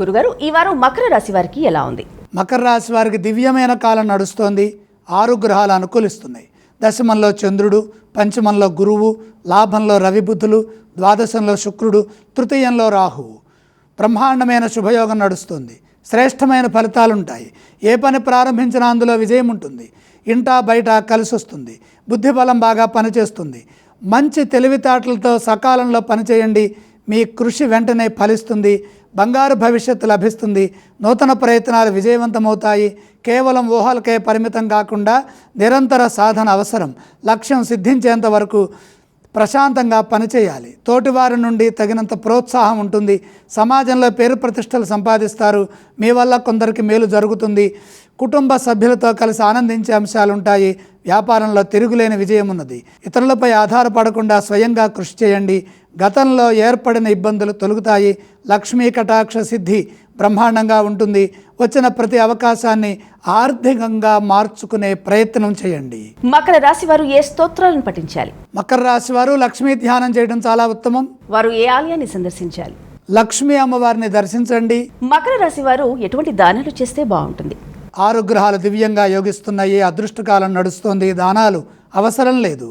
గురుగారు ఈ వారం మకర రాశి వారికి ఎలా ఉంది? మకర రాశి వారికి దివ్యమైన కాలం నడుస్తోంది ఆరు గ్రహాలు అనుకూలిస్తున్నాయి. దశమంలో చంద్రుడు పంచమంలో గురువు లాభంలో రవిబుద్ధులు ద్వాదశంలో శుక్రుడు తృతీయంలో రాహువు. బ్రహ్మాండమైన శుభయోగం నడుస్తుంది శ్రేష్టమైన ఫలితాలుంటాయి. ఏ పని ప్రారంభించినా అందులో విజయం ఉంటుంది. ఇంటా బయట కలిసి వస్తుంది బుద్ధిబలం బాగా పనిచేస్తుంది. మంచి తెలివితేటలతో సకాలంలో పనిచేయండి మీ కృషి వెంటనే ఫలిస్తుంది బంగారు భవిష్యత్తు లభిస్తుంది నూతన ప్రయత్నాలు విజయవంతమవుతాయి. కేవలం ఊహలకే పరిమితం కాకుండా నిరంతర సాధన అవసరం. లక్ష్యం సిద్ధించేంత వరకు ప్రశాంతంగా పనిచేయాలి. తోటివారి నుండి తగినంత ప్రోత్సాహం ఉంటుంది. సమాజంలో పేరు ప్రతిష్టలు సంపాదిస్తారు. మీ వల్ల కొందరికి మేలు జరుగుతుంది. కుటుంబ సభ్యులతో కలిసి ఆనందించే అంశాలు ఉంటాయి వ్యాపారంలో తిరుగులేని విజయం ఉన్నది. ఇతరులపై ఆధారపడకుండా స్వయంగా కృషి చేయండి. గతంలో ఏర్పడిన ఇబ్బందులు తొలగుతాయి. లక్ష్మీ కటాక్ష సిద్ధి బ్రహ్మాండంగా ఉంటుంది. వచ్చిన ప్రతి అవకాశాన్ని ఆర్థికంగా మార్చుకునే ప్రయత్నం చేయండి. మకర రాశి వారు ఏ స్తోత్రాలను పఠించాలి? మకర రాశి వారు లక్ష్మీ ధ్యానం చేయడం చాలా ఉత్తమం. వారు ఏ ఆలయాన్ని సందర్శించాలి? లక్ష్మీ అమ్మవారిని దర్శించండి. మకర రాశి వారు ఎటువంటి దానాలు చేస్తే బాగుంటుంది? ఆరు గ్రహాలు దివ్యంగా యోగిస్తున్నాయి. అదృష్టకాలం నడుస్తోంది. దానాలు అవసరం లేదు.